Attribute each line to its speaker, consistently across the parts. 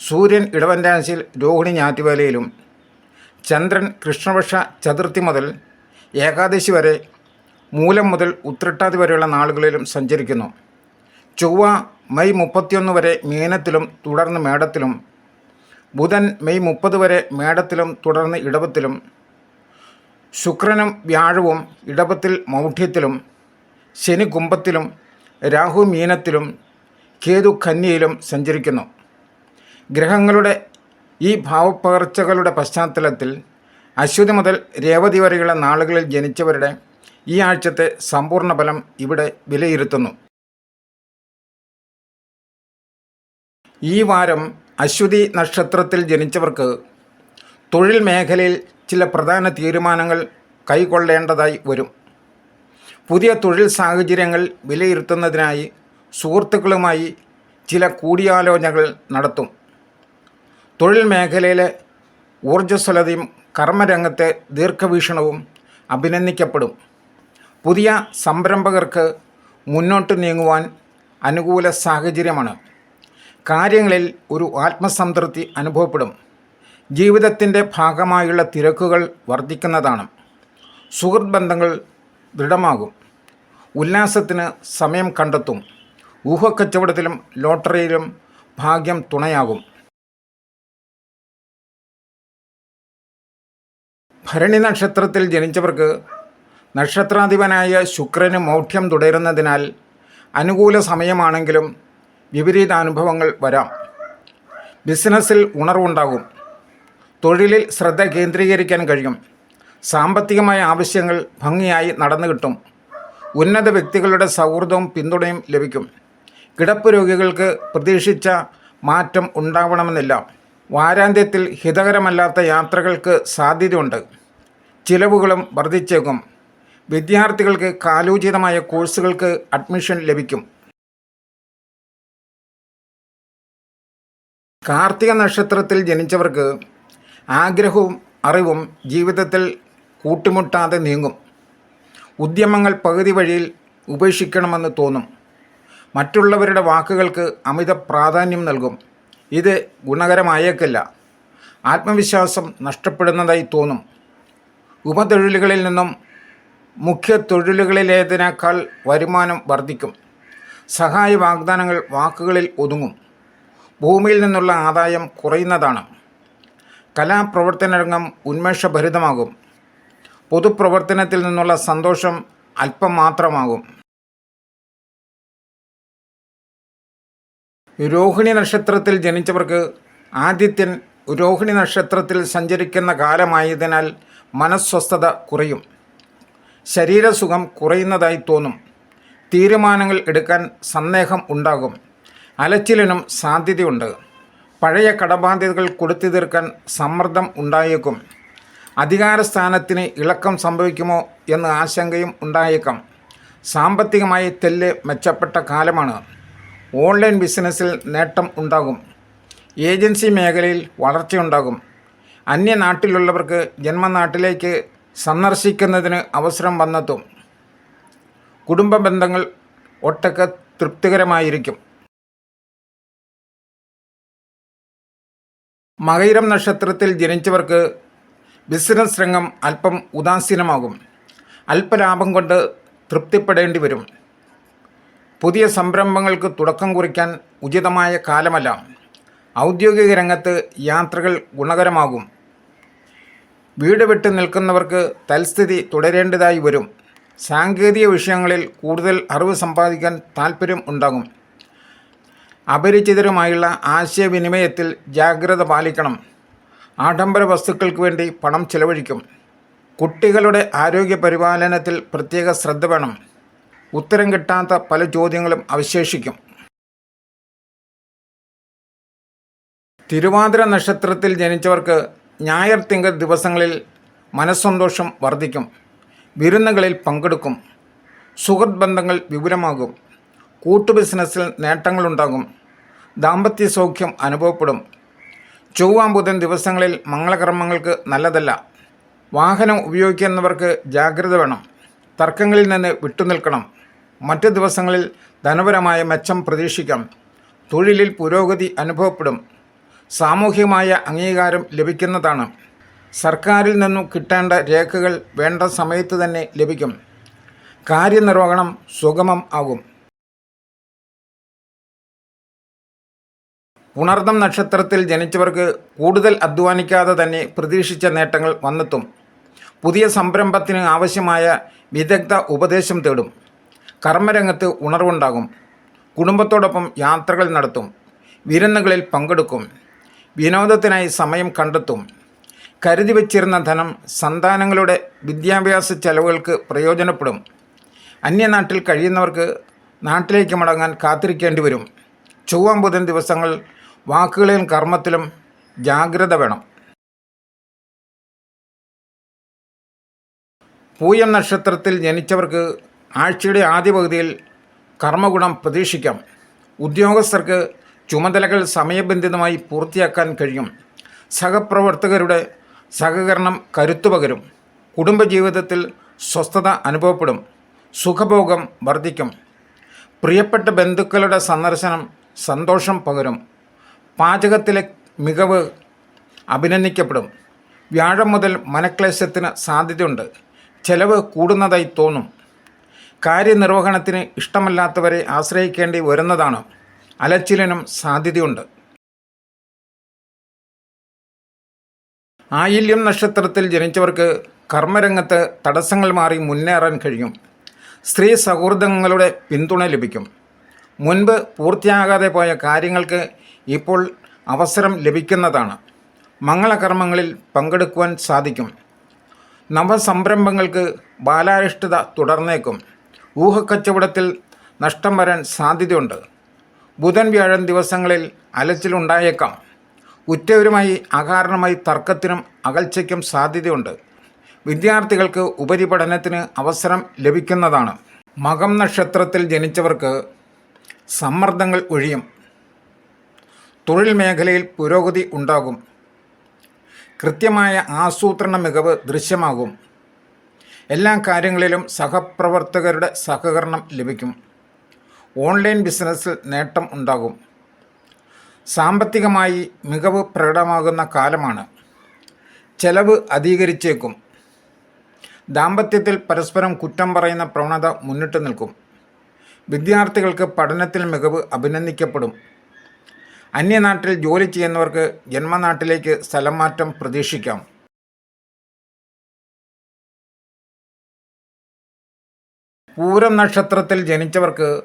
Speaker 1: സൂര്യൻ ഇടവൻ രാശിയിൽ രോഹിണി ഞാറ്റുവേലയിലും ചന്ദ്രൻ കൃഷ്ണപക്ഷ ചതുർത്ഥി മുതൽ ഏകാദശി വരെ മൂലം മുതൽ ഉത്രട്ടാതി വരെയുള്ള നാളുകളിലും സഞ്ചരിക്കുന്നു. ചൊവ്വ മെയ് മുപ്പത്തിയൊന്ന് വരെ മീനത്തിലും തുടർന്ന് മേടത്തിലും ബുധൻ മെയ് മുപ്പത് വരെ മേടത്തിലും തുടർന്ന് ഇടവത്തിലും ശുക്രനും വ്യാഴവും ഇടവത്തിൽ മൗഢ്യത്തിലും ശനി കുംഭത്തിലും രാഹു മീനത്തിലും കേതു കന്യയിലും സഞ്ചരിക്കുന്നു. ഗ്രഹങ്ങളുടെ ഈ ഭാവപ്പകർച്ചകളുടെ പശ്ചാത്തലത്തിൽ അശ്വതി മുതൽ രേവതി വരെയുള്ള നാളുകളിൽ ജനിച്ചവരുടെ ഈ ആഴ്ചത്തെ സമ്പൂർണ ഫലം ഇവിടെ വിലയിരുത്തുന്നു. ഈ വാരം അശ്വതി നക്ഷത്രത്തിൽ ജനിച്ചവർക്ക് തൊഴിൽ മേഖലയിൽ ചില പ്രധാന തീരുമാനങ്ങൾ കൈക്കൊള്ളേണ്ടതായി വരും. പുതിയ തൊഴിൽ സാഹചര്യങ്ങൾ വിലയിരുത്തുന്നതിനായി സുഹൃത്തുക്കളുമായി ചില കൂടിയാലോചനകൾ നടത്തും. തൊഴിൽ മേഖലയിലെ ഊർജസ്വലതയും കർമ്മരംഗത്തെ ദീർഘവീക്ഷണവും അഭിനന്ദിക്കപ്പെടും. പുതിയ സംരംഭകർക്ക് മുന്നോട്ട് നീങ്ങുവാൻ അനുകൂല സാഹചര്യമാണ്. കാര്യങ്ങളിൽ ഒരു ആത്മസംതൃപ്തി അനുഭവപ്പെടും. ജീവിതത്തിന്റെ ഭാഗമായുള്ള തിരക്കുകൾ വർദ്ധിക്കുന്നതാണ്. സുഹൃത്ത് ബന്ധങ്ങൾ ദൃഢമാകും. ഉല്ലാസത്തിന് സമയം കണ്ടെത്തും. ഊഹക്കച്ചവടത്തിലും ലോട്ടറിയിലും ഭാഗ്യം തുണയാകും. ഭരണി നക്ഷത്രത്തിൽ ജനിച്ചവർക്ക് നക്ഷത്രാധിപനായ ശുക്രന് മൗഢ്യം തുടരുന്നതിനാൽ അനുകൂല സമയമാണെങ്കിലും വിപരീത അനുഭവങ്ങൾ വരാം. ബിസിനസ്സിൽ ഉണർവുണ്ടാകും. തൊഴിലിൽ ശ്രദ്ധ കേന്ദ്രീകരിക്കാൻ കഴിയും. സാമ്പത്തികമായ ആവശ്യങ്ങൾ ഭംഗിയായി നടന്നു കിട്ടും. ഉന്നത വ്യക്തികളുടെ സൗഹൃദവും പിന്തുണയും ലഭിക്കും. കിടപ്പ് രോഗികൾക്ക് പ്രതീക്ഷിച്ച മാറ്റം ഉണ്ടാവണമെന്നില്ല. വാരാന്ത്യത്തിൽ ഹിതകരമല്ലാത്ത യാത്രകൾക്ക് സാധ്യതയുണ്ട്. ചിലവുകളും വർദ്ധിച്ചേക്കും. വിദ്യാർത്ഥികൾക്ക് കാലോചിതമായ കോഴ്സുകൾക്ക് അഡ്മിഷൻ ലഭിക്കും. കാർത്തിക നക്ഷത്രത്തിൽ ജനിച്ചവർക്ക് ആഗ്രഹവും അറിവും ജീവിതത്തിൽ കൂട്ടിമുട്ടാതെ നീങ്ങും. ഉദ്യമങ്ങൾ പകുതി വഴിയിൽ ഉപേക്ഷിക്കണമെന്ന് തോന്നും. മറ്റുള്ളവരുടെ വാക്കുകൾക്ക് അമിത പ്രാധാന്യം നൽകും. ഇത് ഗുണകരമായേക്കില്ല. ആത്മവിശ്വാസം നഷ്ടപ്പെടുന്നതായി തോന്നും. ഉപതൊഴിലുകളിൽ നിന്നും മുഖ്യ തൊഴിലുകളിലേതിനേക്കാൾ വരുമാനം വർദ്ധിക്കും. സഹായ വാഗ്ദാനങ്ങൾ വാക്കുകളിൽ ഒതുങ്ങും. ഭൂമിയിൽ നിന്നുള്ള ആദായം കുറയുന്നതാണ്. കലാപ്രവർത്തനരംഗം ഉന്മേഷഭരിതമാകും. പൊതുപ്രവർത്തനത്തിൽ നിന്നുള്ള സന്തോഷം അല്പം മാത്രമാകും. രോഹിണി നക്ഷത്രത്തിൽ ജനിച്ചവർക്ക് ആദിത്യൻ രോഹിണി നക്ഷത്രത്തിൽ സഞ്ചരിക്കുന്ന കാലമായതിനാൽ മനസ്വസ്ഥത കുറയും. ശരീരസുഖം കുറയുന്നതായി തോന്നും. തീരുമാനങ്ങൾ എടുക്കാൻ സന്ദേഹം ഉണ്ടാകും. അലച്ചിലിനും സാധ്യതയുണ്ട്. പഴയ കടബാധ്യതകൾ കൊടുത്തു തീർക്കാൻ സമ്മർദ്ദം ഉണ്ടായേക്കും. അധികാരസ്ഥാനത്തിന് ഇളക്കം സംഭവിക്കുമോ എന്ന ആശങ്കയും ഉണ്ടായേക്കാം. സാമ്പത്തികമായി തെല്ല് മെച്ചപ്പെട്ട കാലമാണ്. ഓൺലൈൻ ബിസിനസ്സിൽ നേട്ടം ഉണ്ടാകും. ഏജൻസി മേഖലയിൽ വളർച്ചയുണ്ടാകും. അന്യനാട്ടിലുള്ളവർക്ക് ജന്മനാട്ടിലേക്ക് സന്ദർശിക്കുന്നതിന് അവസരം വന്നെത്തും. കുടുംബ ബന്ധങ്ങൾ ഒട്ടൊക്കെ തൃപ്തികരമായിരിക്കും. മകയിരം നക്ഷത്രത്തിൽ ജനിച്ചവർക്ക് ബിസിനസ് രംഗം അല്പം ഉദാസീനമാകും. അല്പലാഭം കൊണ്ട് തൃപ്തിപ്പെടേണ്ടി വരും പുതിയ സംരംഭങ്ങൾക്ക് തുടക്കം കുറിക്കാൻ ഉചിതമായ കാലമല്ല. ഔദ്യോഗിക രംഗത്ത് യാത്രകൾ ഗുണകരമാകും. വീട് വിട്ട് നിൽക്കുന്നവർക്ക് തൽസ്ഥിതി തുടരേണ്ടതായി വരും. സാങ്കേതിക വിഷയങ്ങളിൽ കൂടുതൽ അറിവ് സമ്പാദിക്കാൻ താൽപ്പര്യം ഉണ്ടാകും. അപരിചിതരുമായുള്ള ആശയവിനിമയത്തിൽ ജാഗ്രത പാലിക്കണം. ആഡംബര വസ്തുക്കൾക്ക് വേണ്ടി പണം ചെലവഴിക്കും. കുട്ടികളുടെ ആരോഗ്യ പരിപാലനത്തിൽ പ്രത്യേക ശ്രദ്ധ വേണം. ഉത്തരം കിട്ടാത്ത പല ചോദ്യങ്ങളും അവശേഷിക്കും. തിരുവാതിര നക്ഷത്രത്തിൽ ജനിച്ചവർക്ക് ഞായർ തിങ്കൾ ദിവസങ്ങളിൽ മനസ്സന്തോഷം വർദ്ധിക്കും. വിരുന്നുകളിൽ പങ്കെടുക്കും. സുഹൃത് ബന്ധങ്ങൾ വിപുലമാകും. കൂട്ടു ബിസിനസ്സിൽ നേട്ടങ്ങളുണ്ടാകും. ദാമ്പത്യ സൗഖ്യം അനുഭവപ്പെടും. ചൊവ്വാം ബുധൻ ദിവസങ്ങളിൽ മംഗളകർമ്മങ്ങൾക്ക് നല്ലതല്ല. വാഹനം ഉപയോഗിക്കുന്നവർക്ക് ജാഗ്രത വേണം. തർക്കങ്ങളിൽ നിന്ന് വിട്ടുനിൽക്കണം. മറ്റ് ദിവസങ്ങളിൽ ധനപരമായ മെച്ചം പ്രതീക്ഷിക്കാം. തൊഴിലിൽ പുരോഗതി അനുഭവപ്പെടും. സാമൂഹികമായ അംഗീകാരം ലഭിക്കുന്നതാണ്. സർക്കാരിൽ നിന്നും കിട്ടേണ്ട രേഖകൾ വേണ്ട സമയത്ത് തന്നെ ലഭിക്കും. കാര്യനിർവഹണം സുഗമം ആകും. ഉണർന്നം നക്ഷത്രത്തിൽ ജനിച്ചവർക്ക് കൂടുതൽ അധ്വാനിക്കാതെ തന്നെ പ്രതീക്ഷിച്ച നേട്ടങ്ങൾ വന്നെത്തും. പുതിയ സംരംഭത്തിന് ആവശ്യമായ വിദഗ്ധ ഉപദേശം തേടും. കർമ്മരംഗത്ത് ഉണർവുണ്ടാകും. കുടുംബത്തോടൊപ്പം യാത്രകൾ നടത്തും. വിരുന്നുകളിൽ പങ്കെടുക്കും. വിനോദത്തിനായി സമയം കണ്ടെത്തും. കരുതി വച്ചിരുന്ന ധനം സന്താനങ്ങളുടെ വിദ്യാഭ്യാസ ചെലവുകൾക്ക് പ്രയോജനപ്പെടും. അന്യനാട്ടിൽ കഴിയുന്നവർക്ക് നാട്ടിലേക്ക് മടങ്ങാൻ കാത്തിരിക്കേണ്ടി വരും. ചൊവ്വാം ബുധൻ ദിവസങ്ങൾ വാക്കുകളിലും കർമ്മത്തിലും ജാഗ്രത വേണം. പൂയം നക്ഷത്രത്തിൽ ജനിച്ചവർക്ക് ആഴ്ചയുടെ ആദ്യ പകുതിയിൽ കർമ്മഗുണം പ്രതീക്ഷിക്കാം. ഉദ്യോഗസ്ഥർക്ക് ചുമതലകൾ സമയബന്ധിതമായി പൂർത്തിയാക്കാൻ കഴിയും. സഹപ്രവർത്തകരുടെ സഹകരണം കരുത്തുപകരും കുടുംബജീവിതത്തിൽ സ്വസ്ഥത അനുഭവപ്പെടും. സുഖഭോഗം വർദ്ധിക്കും. പ്രിയപ്പെട്ട ബന്ധുക്കളുടെ സന്ദർശനം സന്തോഷം പകരും. പാചകത്തിലെ മികവ് അഭിനന്ദിക്കപ്പെടും. വ്യാഴം മുതൽ മനക്ലേശത്തിന് സാധ്യതയുണ്ട്. ചെലവ് കൂടുന്നതായി തോന്നും. കാര്യനിർവഹണത്തിന് ഇഷ്ടമല്ലാത്തവരെ ആശ്രയിക്കേണ്ടി വരുന്നതാണ് അലച്ചിലിനും സാധ്യതയുണ്ട്. ആയില്യം നക്ഷത്രത്തിൽ ജനിച്ചവർക്ക് കർമ്മരംഗത്ത് തടസ്സങ്ങൾ മാറി മുന്നേറാൻ കഴിയും. സ്ത്രീ സൗഹൃദങ്ങളുടെ പിന്തുണ ലഭിക്കും. മുൻപ് പൂർത്തിയാകാതെ പോയ കാര്യങ്ങൾക്ക് ഇപ്പോൾ അവസരം ലഭിക്കുന്നതാണ്. മംഗളകർമ്മങ്ങളിൽ പങ്കെടുക്കുവാൻ സാധിക്കും. നവസംരംഭങ്ങൾക്ക് ബാലാരിഷ്ടത തുടർന്നേക്കും. ഊഹക്കച്ചവടത്തിൽ നഷ്ടം വരാൻ സാധ്യതയുണ്ട്. ബുധൻ വ്യാഴം ദിവസങ്ങളിൽ അലച്ചിലുണ്ടായേക്കാം. ഉറ്റവരുമായി അകാരണമായി തർക്കത്തിനും അകൽച്ചയ്ക്കും സാധ്യതയുണ്ട്. വിദ്യാർത്ഥികൾക്ക് ഉപരിപഠനത്തിന് അവസരം ലഭിക്കുന്നതാണ്. മകം നക്ഷത്രത്തിൽ ജനിച്ചവർക്ക് സമ്മർദ്ദങ്ങൾ ഒഴിയും. തൊഴിൽ മേഖലയിൽ പുരോഗതി ഉണ്ടാകും. കൃത്യമായ ആസൂത്രണ മികവ് ദൃശ്യമാകും. എല്ലാ കാര്യങ്ങളിലും സഹപ്രവർത്തകരുടെ സഹകരണം ലഭിക്കും. ഓൺലൈൻ ബിസിനസ്സിൽ നേട്ടം ഉണ്ടാകും. സാമ്പത്തികമായി മികവ് പ്രകടമാകുന്ന കാലമാണ്. ചെലവ് അധികരിച്ചേക്കും. ദാമ്പത്യത്തിൽ പരസ്പരം കുറ്റം പറയുന്ന പ്രവണത മുന്നിട്ട് നിൽക്കും. വിദ്യാർത്ഥികൾക്ക് പഠനത്തിൽ മികവ് അഭിനന്ദിക്കപ്പെടും. അന്യനാട്ടിൽ ജോലി ചെയ്യുന്നവർക്ക് ജന്മനാട്ടിലേക്ക് സ്ഥലം മാറ്റം പ്രതീക്ഷിക്കാം. പൂരം നക്ഷത്രത്തിൽ ജനിച്ചവർക്ക്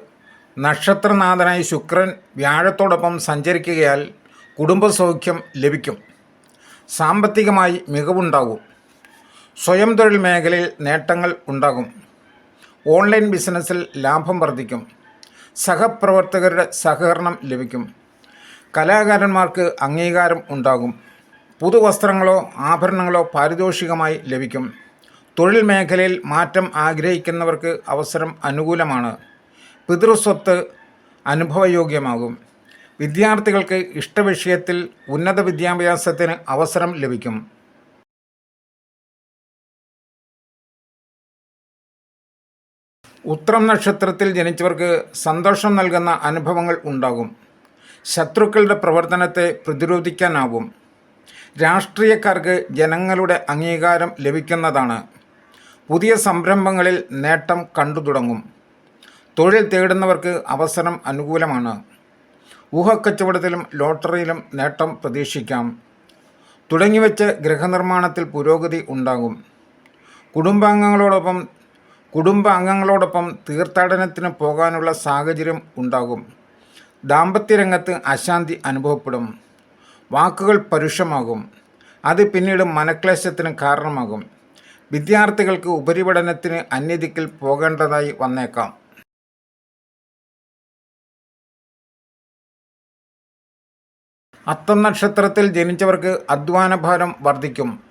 Speaker 1: നക്ഷത്രനാഥനായി ശുക്രൻ വ്യാഴത്തോടൊപ്പം സഞ്ചരിക്കുകയാൽ കുടുംബസൗഖ്യം ലഭിക്കും. സാമ്പത്തികമായി മികവുണ്ടാകും. സ്വയം തൊഴിൽ മേഖലയിൽ നേട്ടങ്ങൾ ഉണ്ടാകും. ഓൺലൈൻ ബിസിനസ്സിൽ ലാഭം വർദ്ധിക്കും. സഹപ്രവർത്തകരുടെ സഹകരണം ലഭിക്കും. കലാകാരന്മാർക്ക് അംഗീകാരം ഉണ്ടാകും. പുതുവസ്ത്രങ്ങളോ ആഭരണങ്ങളോ പാരിതോഷികമായി ലഭിക്കും. തൊഴിൽ മേഖലയിൽ മാറ്റം ആഗ്രഹിക്കുന്നവർക്ക് അവസരം അനുകൂലമാണ്. പിതൃസ്വത്ത് അനുഭവയോഗ്യമാകും. വിദ്യാർത്ഥികൾക്ക് ഇഷ്ടവിഷയത്തിൽ ഉന്നത വിദ്യാഭ്യാസത്തിന് അവസരം ലഭിക്കും. ഉത്രം നക്ഷത്രത്തിൽ ജനിച്ചവർക്ക് സന്തോഷം നൽകുന്ന അനുഭവങ്ങൾ ഉണ്ടാകും. ശത്രുക്കളുടെ പ്രവർത്തനത്തെ പ്രതിരോധിക്കാനാവും. രാഷ്ട്രീയക്കാർക്ക് ജനങ്ങളുടെ അംഗീകാരം ലഭിക്കുന്നതാണ്. പുതിയ സംരംഭങ്ങളിൽ നേട്ടം കണ്ടു തുടങ്ങും. തൊഴിൽ തേടുന്നവർക്ക് അവസരം അനുകൂലമാണ്. ഊഹക്കച്ചവടത്തിലും ലോട്ടറിയിലും നേട്ടം പ്രതീക്ഷിക്കാം. തുടങ്ങിവെച്ച് ഗൃഹനിർമ്മാണത്തിൽ പുരോഗതി ഉണ്ടാകും. കുടുംബാംഗങ്ങളോടൊപ്പം കുടുംബാംഗങ്ങളോടൊപ്പം തീർത്ഥാടനത്തിന് പോകാനുള്ള സാഹചര്യം ഉണ്ടാകും. ദാമ്പത്യരംഗത്ത് അശാന്തി അനുഭവപ്പെടും. വാക്കുകൾ പരുഷമാകും. അത് പിന്നീട് മനക്ലേശത്തിന് കാരണമാകും. വിദ്യാർത്ഥികൾക്ക് ഉപരിപഠനത്തിന് അന്യദിക്കിൽ പോകേണ്ടതായി വന്നേക്കാം. അത്തം നക്ഷത്രത്തിൽ ജനിച്ചവർക്ക് അധ്വാനഭാരം വർദ്ധിക്കും.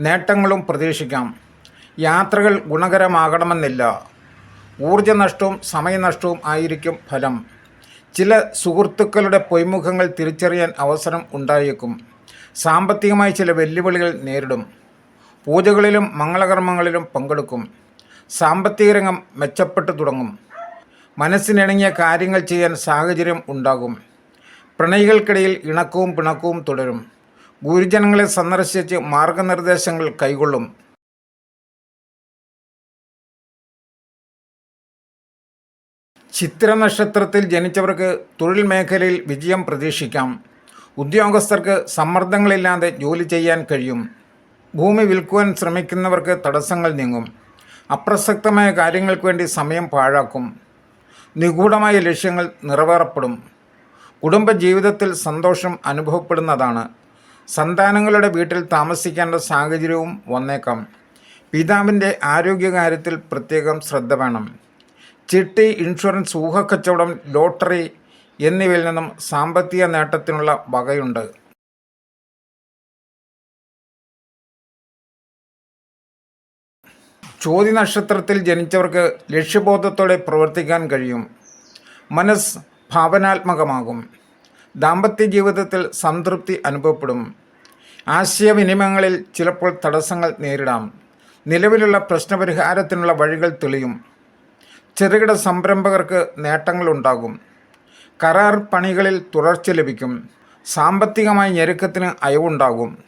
Speaker 1: നേട്ടങ്ങളും പ്രതീക്ഷിക്കാം. യാത്രകൾ ഗുണകരമാകണമെന്നില്ല. ഊർജനഷ്ടവും സമയനഷ്ടവും ആയിരിക്കും ഫലം. ചില സുഹൃത്തുക്കളുടെ പൊയ്മുഖങ്ങൾ തിരിച്ചറിയാൻ അവസരം ഉണ്ടായേക്കും. സാമ്പത്തികമായി ചില വെല്ലുവിളികൾ നേരിടും. പൂജകളിലും മംഗളകർമ്മങ്ങളിലും പങ്കെടുക്കും. സാമ്പത്തിക രംഗം മെച്ചപ്പെട്ടു തുടങ്ങും. മനസ്സിനിണങ്ങിയ കാര്യങ്ങൾ ചെയ്യാൻ സാഹചര്യം ഉണ്ടാകും. പ്രണയികൾക്കിടയിൽ ഇണക്കവും പിണക്കവും തുടരും. ഗുരുജനങ്ങളെ സന്ദർശിച്ച് മാർഗനിർദ്ദേശങ്ങൾ കൈകൊള്ളും ചിത്ര നക്ഷത്രത്തിൽ ജനിച്ചവർക്ക് തൊഴിൽ മേഖലയിൽ വിജയം പ്രതീക്ഷിക്കാം. ഉദ്യോഗസ്ഥർക്ക് സമ്മർദ്ദങ്ങളില്ലാതെ ജോലി ചെയ്യാൻ കഴിയും. ഭൂമി വിൽക്കുവാൻ ശ്രമിക്കുന്നവർക്ക് തടസ്സങ്ങൾ നീങ്ങും. അപ്രസക്തമായ കാര്യങ്ങൾക്ക് വേണ്ടി സമയം പാഴാക്കും. നിഗൂഢമായ ലക്ഷ്യങ്ങൾ നിറവേറപ്പെടും. കുടുംബജീവിതത്തിൽ സന്തോഷം അനുഭവപ്പെടുന്നതാണ്. സന്താനങ്ങളുടെ വീട്ടിൽ താമസിക്കേണ്ട സാഹചര്യവും വന്നേക്കാം. പിതാവിന്റെ ആരോഗ്യകാര്യത്തിൽ പ്രത്യേകം ശ്രദ്ധ വേണം. ചിട്ടി ഇൻഷുറൻസ് ഊഹക്കച്ചവടം ലോട്ടറി എന്നിവയിൽ നിന്നും സാമ്പത്തിക നേട്ടത്തിനുള്ള വകയുണ്ട്. ചോതി നക്ഷത്രത്തിൽ ജനിച്ചവർക്ക് ലക്ഷ്യബോധത്തോടെ പ്രവർത്തിക്കാൻ കഴിയും. മനസ്സ് ഭാവനാത്മകമാകും. ദാമ്പത്യ ജീവിതത്തിൽ സംതൃപ്തി അനുഭവപ്പെടും. ആശയവിനിമയങ്ങളിൽ ചിലപ്പോൾ തടസ്സങ്ങൾ നേരിടാം. നിലവിലുള്ള പ്രശ്നപരിഹാരത്തിനുള്ള വഴികൾ തെളിയും. ചെറുകിട സംരംഭകർക്ക് നേട്ടങ്ങളുണ്ടാകും കരാർ പണികളിൽ തുടർച്ച ലഭിക്കും. സാമ്പത്തികമായ ഞെരുക്കത്തിന് അയവുണ്ടാകും.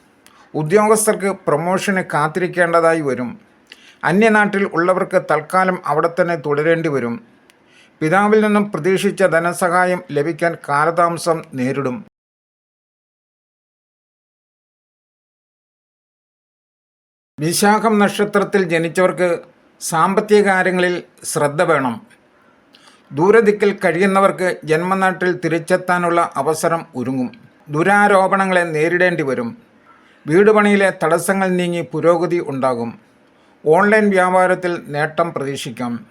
Speaker 1: ഉദ്യോഗസ്ഥർക്ക് പ്രൊമോഷന് കാത്തിരിക്കേണ്ടതായി വരും. അന്യനാട്ടിൽ ഉള്ളവർക്ക് തൽക്കാലം അവിടെ തന്നെ തുടരേണ്ടി വരും. പിതാവിൽ നിന്നും പ്രതീക്ഷിച്ച ധനസഹായം ലഭിക്കാൻ കാലതാമസം നേരിടും. വിശാഖം നക്ഷത്രത്തിൽ ജനിച്ചവർക്ക് സാമ്പത്തിക കാര്യങ്ങളിൽ ശ്രദ്ധ വേണം. ദൂരദിക്കിൽ കഴിയുന്നവർക്ക് ജന്മനാട്ടിൽ തിരിച്ചെത്താനുള്ള അവസരം ഒരുങ്ങും. ദുരാരോപണങ്ങളെ നേരിടേണ്ടി വരും. വീടുപണിയിലെ തടസ്സങ്ങൾ നീങ്ങി പുരോഗതി ഉണ്ടാകും. ഓൺലൈൻ വ്യാപാരത്തിൽ നേട്ടം പ്രതീക്ഷിക്കാം.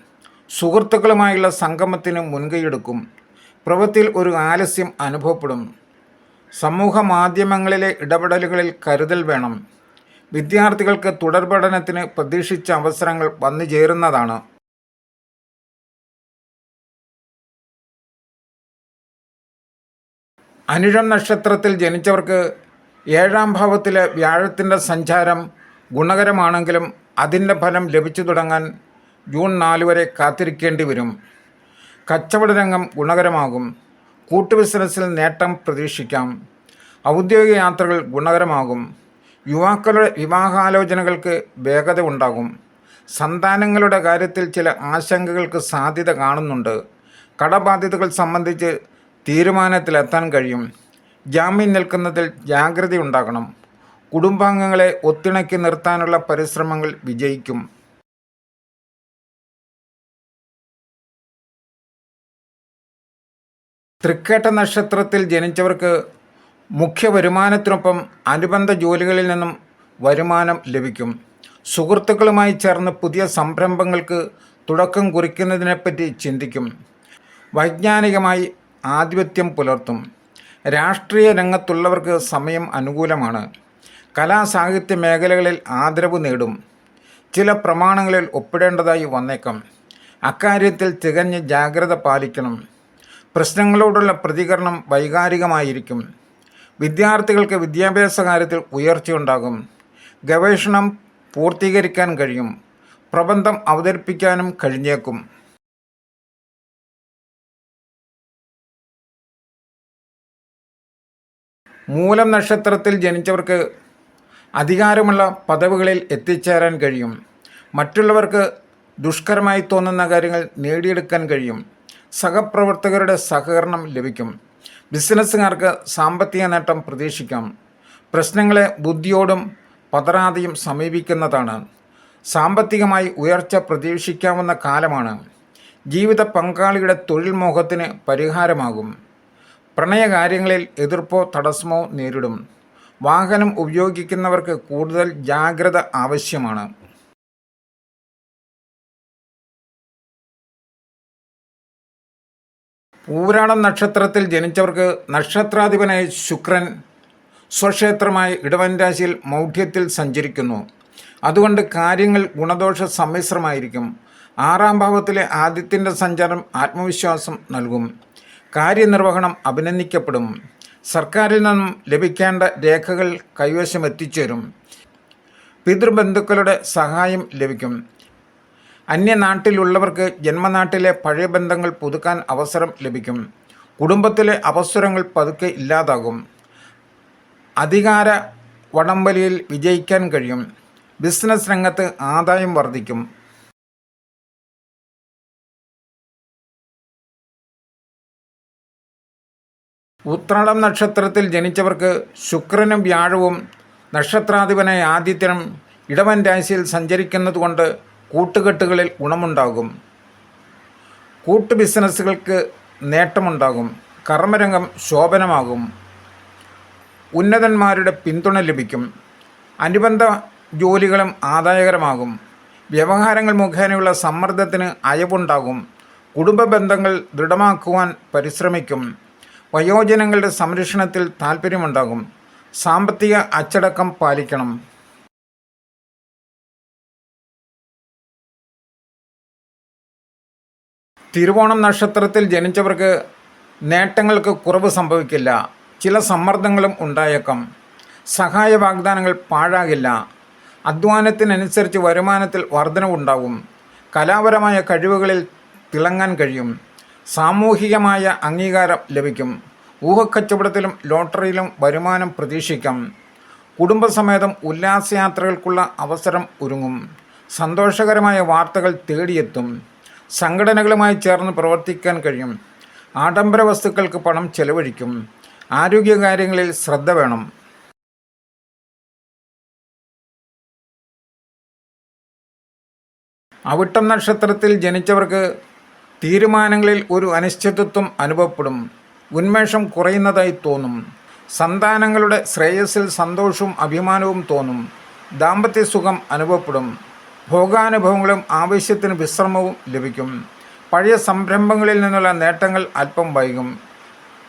Speaker 1: സുഹൃത്തുക്കളുമായുള്ള സംഗമത്തിന് മുൻകൈയെടുക്കും. പ്രവൃത്തിയിൽ ഒരു ആലസ്യം അനുഭവപ്പെടും. സമൂഹ മാധ്യമങ്ങളിലെ ഇടപെടലുകളിൽ കരുതൽ വേണം. വിദ്യാർത്ഥികൾക്ക് തുടർ പഠനത്തിന് പ്രതീക്ഷിച്ച അവസരങ്ങൾ വന്നു ചേരുന്നതാണ്. അനിഴം നക്ഷത്രത്തിൽ ജനിച്ചവർക്ക് ഏഴാം ഭാവത്തിലെ വ്യാഴത്തിന്റെ സഞ്ചാരം ഗുണകരമാണെങ്കിലും അതിന്റെ ഫലം ലഭിച്ചു തുടങ്ങാൻ ജൂൺ നാല് വരെ കാത്തിരിക്കേണ്ടി വരും. കച്ചവട രംഗം ഗുണകരമാകും. കൂട്ടു ബിസിനസ്സിൽ നേട്ടം പ്രതീക്ഷിക്കാം. ഔദ്യോഗിക യാത്രകൾ ഗുണകരമാകും. യുവാക്കളുടെ വിവാഹാലോചനകൾക്ക് വേഗത ഉണ്ടാകും. സന്താനങ്ങളുടെ കാര്യത്തിൽ ചില ആശങ്കകൾക്ക് സാധ്യത കാണുന്നുണ്ട്. കടബാധ്യതകൾ സംബന്ധിച്ച് തീരുമാനത്തിലെത്താൻ കഴിയും. ജാമ്യം നിൽക്കുന്നതിൽ ജാഗ്രതയുണ്ടാകണം കുടുംബാംഗങ്ങളെ ഒത്തിണക്കി നിർത്താനുള്ള പരിശ്രമങ്ങൾ വിജയിക്കും. തൃക്കേട്ട നക്ഷത്രത്തിൽ ജനിച്ചവർക്ക് മുഖ്യ വരുമാനത്തിനൊപ്പം അനുബന്ധ ജോലികളിൽ നിന്നും വരുമാനം ലഭിക്കും. സുഹൃത്തുക്കളുമായി ചേർന്ന് പുതിയ സംരംഭങ്ങൾക്ക് തുടക്കം കുറിക്കുന്നതിനെപ്പറ്റി ചിന്തിക്കും. വൈജ്ഞാനികമായി ആധിപത്യം പുലർത്തും. രാഷ്ട്രീയ രംഗത്തുള്ളവർക്ക് സമയം അനുകൂലമാണ്. കലാ സാഹിത്യ മേഖലകളിൽ ആദരവ് നേടും. ചില പ്രമാണങ്ങളിൽ ഒപ്പിടേണ്ടതായി വന്നേക്കാം. അക്കാര്യത്തിൽ തികഞ്ഞ് ജാഗ്രത പാലിക്കണം. പ്രശ്നങ്ങളോടുള്ള പ്രതികരണം വൈകാരികമായിരിക്കും. വിദ്യാർത്ഥികൾക്ക് വിദ്യാഭ്യാസ കാര്യത്തിൽ ഉയർച്ചയുണ്ടാകും ഗവേഷണം പൂർത്തീകരിക്കാൻ കഴിയും. പ്രബന്ധം അവതരിപ്പിക്കാനും കഴിഞ്ഞേക്കും. മൂലം നക്ഷത്രത്തിൽ ജനിച്ചവർക്ക് അധികാരമുള്ള പദവികളിൽ എത്തിച്ചേരാൻ കഴിയും. മറ്റുള്ളവർക്ക് ദുഷ്കരമായി തോന്നുന്ന കാര്യങ്ങൾ നേടിയെടുക്കാൻ കഴിയും. സഹപ്രവർത്തകരുടെ സഹകരണം ലഭിക്കും. ബിസിനസ്സുകാർക്ക് സാമ്പത്തിക നേട്ടം പ്രതീക്ഷിക്കാം. പ്രശ്നങ്ങളെ ബുദ്ധിയോടും പതറാതെയും സമീപിക്കുന്നതാണ്. സാമ്പത്തികമായി ഉയർച്ച പ്രതീക്ഷിക്കാവുന്ന കാലമാണ്. ജീവിത പങ്കാളിയുടെ തൊഴിൽ മോഹത്തിന് പരിഹാരമാകും. പ്രണയകാര്യങ്ങളിൽ എതിർപ്പോ തടസ്സമോ നേരിടും. വാഹനം ഉപയോഗിക്കുന്നവർക്ക് കൂടുതൽ ജാഗ്രത ആവശ്യമാണ്. ഊരാടം നക്ഷത്രത്തിൽ ജനിച്ചവർക്ക് നക്ഷത്രാധിപനായ ശുക്രൻ സ്വക്ഷേത്രമായ ഇടവൻ രാശിയിൽ മൗഢ്യത്തിൽ സഞ്ചരിക്കുന്നു. അതുകൊണ്ട് കാര്യങ്ങൾ ഗുണദോഷ സമ്മിശ്രമായിരിക്കും. ആറാം ഭാവത്തിലെ ആദ്യത്തിന്റെ സഞ്ചാരം ആത്മവിശ്വാസം നൽകും. കാര്യനിർവഹണം അഭിനന്ദിക്കപ്പെടും. സർക്കാരിൽ നിന്നും ലഭിക്കേണ്ട രേഖകൾ കൈവശം എത്തിച്ചേരും. പിതൃബന്ധുക്കളുടെ സഹായം ലഭിക്കും. അന്യനാട്ടിലുള്ളവർക്ക് ജന്മനാട്ടിലെ പഴയ ബന്ധങ്ങൾ പുതുക്കാൻ അവസരം ലഭിക്കും. കുടുംബത്തിലെ അവസരങ്ങൾ പതുക്കെ ഇല്ലാതാകും. അധികാര വടംവലിയിൽ വിജയിക്കാൻ കഴിയും. ബിസിനസ് രംഗത്ത് ആദായം വർദ്ധിക്കും. ഉത്രാടം നക്ഷത്രത്തിൽ ജനിച്ചവർക്ക് ശുക്രനും വ്യാഴവും നക്ഷത്രാധിപനായ ആദിത്യനും ഇടവൻ രാശിയിൽ സഞ്ചരിക്കുന്നതുകൊണ്ട് കൂട്ടുകെട്ടുകളിൽ ഗുണമുണ്ടാകും. കൂട്ടു ബിസിനസ്സുകൾക്ക് നേട്ടമുണ്ടാകും. കർമ്മരംഗം ശോഭനമാകും. ഉന്നതന്മാരുടെ പിന്തുണ ലഭിക്കും. അനുബന്ധ ജോലികളും ആദായകരമാകും. വ്യവഹാരങ്ങൾ മുഖേനയുള്ള സമ്മർദ്ദത്തിന് അയവുണ്ടാകും. കുടുംബ ബന്ധങ്ങൾ ദൃഢമാക്കുവാൻ പരിശ്രമിക്കും. വയോജനങ്ങളുടെ സംരക്ഷണത്തിൽ താൽപ്പര്യമുണ്ടാകും സാമ്പത്തിക അച്ചടക്കം പാലിക്കണം. തിരുവോണം നക്ഷത്രത്തിൽ ജനിച്ചവർക്ക് നേട്ടങ്ങൾക്ക് കുറവ് സംഭവിക്കില്ല. ചില സമ്മർദ്ദങ്ങളും ഉണ്ടായേക്കാം. സഹായ വാഗ്ദാനങ്ങൾ പാഴാകില്ല. അധ്വാനത്തിനനുസരിച്ച് വരുമാനത്തിൽ വർധനവുണ്ടാകും. കലാപരമായ കഴിവുകളിൽ തിളങ്ങാൻ കഴിയും. സാമൂഹികമായ അംഗീകാരം ലഭിക്കും. ഊഹക്കച്ചവടത്തിലും ലോട്ടറിയിലും വരുമാനം പ്രതീക്ഷിക്കാം. കുടുംബസമേതം ഉല്ലാസയാത്രകൾക്കുള്ള അവസരം ഒരുങ്ങും. സന്തോഷകരമായ വാർത്തകൾ തേടിയെത്തും. സംഘടനകളുമായി ചേർന്ന് പ്രവർത്തിക്കാൻ കഴിയും. ആഡംബര വസ്തുക്കൾക്ക് പണം ചെലവഴിക്കും. ആരോഗ്യകാര്യങ്ങളിൽ ശ്രദ്ധ വേണം. അവിട്ടം നക്ഷത്രത്തിൽ ജനിച്ചവർക്ക് തീരുമാനങ്ങളിൽ ഒരു അനിശ്ചിതത്വം അനുഭവപ്പെടും. ഉന്മേഷം കുറയുന്നതായി തോന്നും. സന്താനങ്ങളുടെ ശ്രേയസ്സിൽ സന്തോഷവും അഭിമാനവും തോന്നും. ദാമ്പത്യ സുഖം അനുഭവപ്പെടും. ഭോഗാനുഭവങ്ങളും ആവശ്യത്തിന് വിശ്രമവും ലഭിക്കും. പഴയ സംരംഭങ്ങളിൽ നിന്നുള്ള നേട്ടങ്ങൾ അല്പം വൈകും.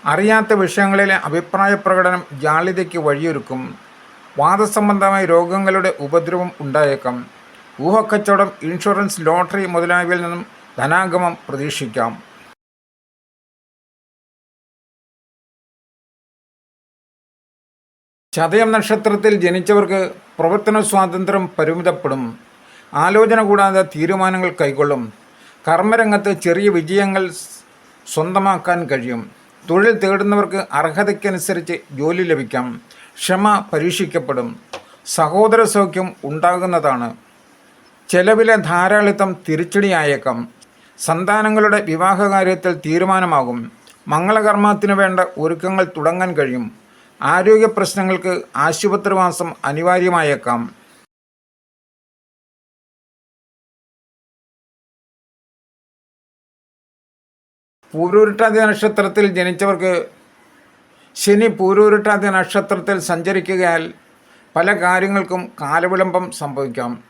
Speaker 1: അറിയാത്ത വിഷയങ്ങളിലെ അഭിപ്രായ പ്രകടനം ജാള്യതയ്ക്ക് വഴിയൊരുക്കും. വാദസംബന്ധമായ രോഗങ്ങളുടെ ഉപദ്രവം ഉണ്ടായേക്കാം. ഊഹക്കച്ചവടം ഇൻഷുറൻസ് ലോട്ടറി മുതലായവയിൽ നിന്നും ധനാഗമം പ്രതീക്ഷിക്കാം. ചതയം നക്ഷത്രത്തിൽ ജനിച്ചവർക്ക് പ്രവർത്തന സ്വാതന്ത്ര്യം പരിമിതപ്പെടും. ആലോചന കൂടാതെ തീരുമാനങ്ങൾ കൈക്കൊള്ളും. കർമ്മരംഗത്ത് ചെറിയ വിജയങ്ങൾ സ്വന്തമാക്കാൻ കഴിയും. തൊഴിൽ തേടുന്നവർക്ക് അർഹതയ്ക്കനുസരിച്ച് ജോലി ലഭിക്കാം. ക്ഷമ പരീക്ഷിക്കപ്പെടും. സഹോദര സൗഖ്യം ഉണ്ടാകുന്നതാണ്. ചെലവിലെ ധാരാളിത്തം തിരിച്ചടിയായേക്കാം. സന്താനങ്ങളുടെ വിവാഹകാര്യത്തിൽ തീരുമാനമാകും. മംഗളകർമ്മത്തിന് വേണ്ട ഒരുക്കങ്ങൾ തുടങ്ങാൻ കഴിയും. ആരോഗ്യ പ്രശ്നങ്ങൾക്ക് ആശുപത്രിവാസം അനിവാര്യമായേക്കാം. പൂരൂരുട്ടാതി നക്ഷത്രത്തിൽ ജനിച്ചവർക്ക് ശനി പൂരൂരുട്ടാതി നക്ഷത്രത്തിൽ സഞ്ചരിക്കുകയാൽ പല കാര്യങ്ങൾക്കും കാലവിളംബം സംഭവിക്കാം.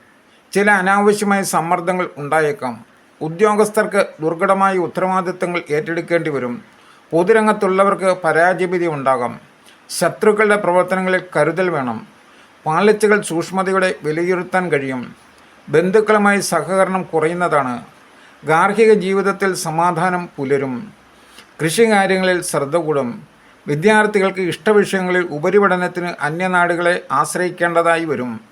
Speaker 1: ചില അനാവശ്യമായ സമ്മർദ്ദങ്ങൾ ഉണ്ടായേക്കാം. ഉദ്യോഗസ്ഥർക്ക് ദുർഘടമായ ഉത്തരവാദിത്തങ്ങൾ ഏറ്റെടുക്കേണ്ടി വരും. പൊതുരംഗത്തുള്ളവർക്ക് പരാജയഭീതി ഉണ്ടാകാം ശത്രുക്കളുടെ പ്രവർത്തനങ്ങളിൽ കരുതൽ വേണം. പാളിച്ചകൾ സൂക്ഷ്മതയോടെ വിലയിരുത്താൻ കഴിയും. ബന്ധുക്കളുമായി സഹകരണം കുറയുന്നതാണ്. ഗാർഹിക ജീവിതത്തിൽ സമാധാനം പുലരും. കൃഷികാര്യങ്ങളിൽ ശ്രദ്ധ കൂടും. വിദ്യാർത്ഥികൾക്ക് ഇഷ്ടവിഷയങ്ങളിൽ ഉപരിപഠനത്തിന് അന്യനാടുകളെ ആശ്രയിക്കേണ്ടതായി വരും.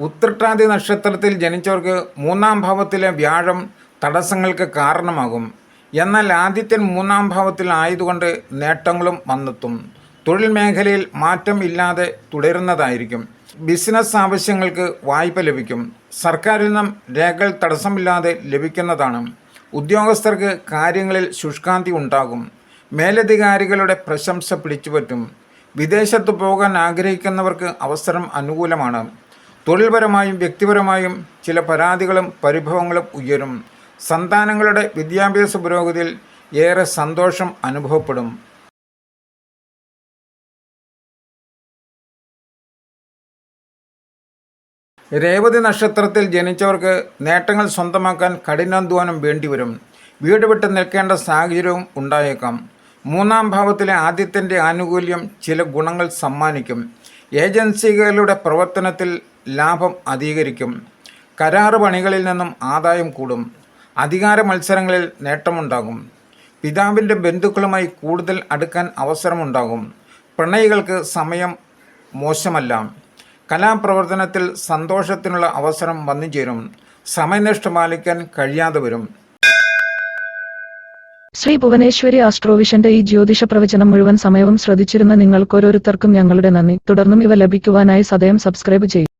Speaker 1: ഉത്രട്ടാതി നക്ഷത്രത്തിൽ ജനിച്ചവർക്ക് മൂന്നാം ഭാവത്തിലെ വ്യാഴം തടസ്സങ്ങൾക്ക് കാരണമാകും. എന്നാൽ ആദിത്യൻ മൂന്നാം ഭാവത്തിൽ ആയതുകൊണ്ട് നേട്ടങ്ങളും വന്നെത്തും. തൊഴിൽ മേഖലയിൽ മാറ്റം ഇല്ലാതെ തുടരുന്നതായിരിക്കും. ബിസിനസ് ആവശ്യങ്ങൾക്ക് വായ്പ ലഭിക്കും. സർക്കാരിൽ നിന്നും രേഖകൾ തടസ്സമില്ലാതെ ലഭിക്കുന്നതാണ്. ഉദ്യോഗസ്ഥർക്ക് കാര്യങ്ങളിൽ ശുഷ്കാന്തി ഉണ്ടാകും. മേലധികാരികളുടെ പ്രശംസ പിടിച്ചുപറ്റും. വിദേശത്ത് പോകാൻ ആഗ്രഹിക്കുന്നവർക്ക് അവസരം അനുകൂലമാണ്. തൊഴിൽപരമായും വ്യക്തിപരമായും ചില പരാതികളും പരിഭവങ്ങളും ഉയരും. സന്താനങ്ങളുടെ വിദ്യാഭ്യാസ പുരോഗതിയിൽ ഏറെ സന്തോഷം അനുഭവപ്പെടും. രേവതി നക്ഷത്രത്തിൽ ജനിച്ചവർക്ക് നേട്ടങ്ങൾ സ്വന്തമാക്കാൻ കഠിനാധ്വാനം വേണ്ടിവരും. വീട് വിട്ട് നിൽക്കേണ്ട സാഹചര്യവും ഉണ്ടായേക്കാം. മൂന്നാം ഭാവത്തിലെ ആദ്യത്തിന്റെ ആനുകൂല്യം ചില ഗുണങ്ങൾ സമ്മാനിക്കും. ഏജൻസികളുടെ പ്രവർത്തനത്തിൽ ലാഭം അധികരിക്കും. കരാറ് പണികളിൽ നിന്നും ആദായം കൂടും. അധികാര മത്സരങ്ങളിൽ നേട്ടമുണ്ടാകും. പിതാവിന്റെ ബന്ധുക്കളുമായി കൂടുതൽ അടുക്കാൻ അവസരമുണ്ടാകും. പ്രണയികൾക്ക് സമയം മോശമല്ല. കലാപ്രവർത്തനത്തിൽ സന്തോഷത്തിനുള്ള അവസരം വന്നു ചേരും സമയനിഷ്ഠ പാലിക്കാൻ കഴിയാതെ വരും.
Speaker 2: ശ്രീ ഭുവനേശ്വരി ആസ്ട്രോവിഷന്റെ ഈ ജ്യോതിഷ പ്രവചനം മുഴുവൻ സമയവും ശ്രദ്ധിച്ചിരുന്ന നിങ്ങൾക്ക് ഓരോരുത്തർക്കും ഞങ്ങളുടെ നന്ദി. തുടർന്നും ഇവ ലഭിക്കുവാനായി സദയം സബ്സ്ക്രൈബ് ചെയ്യും.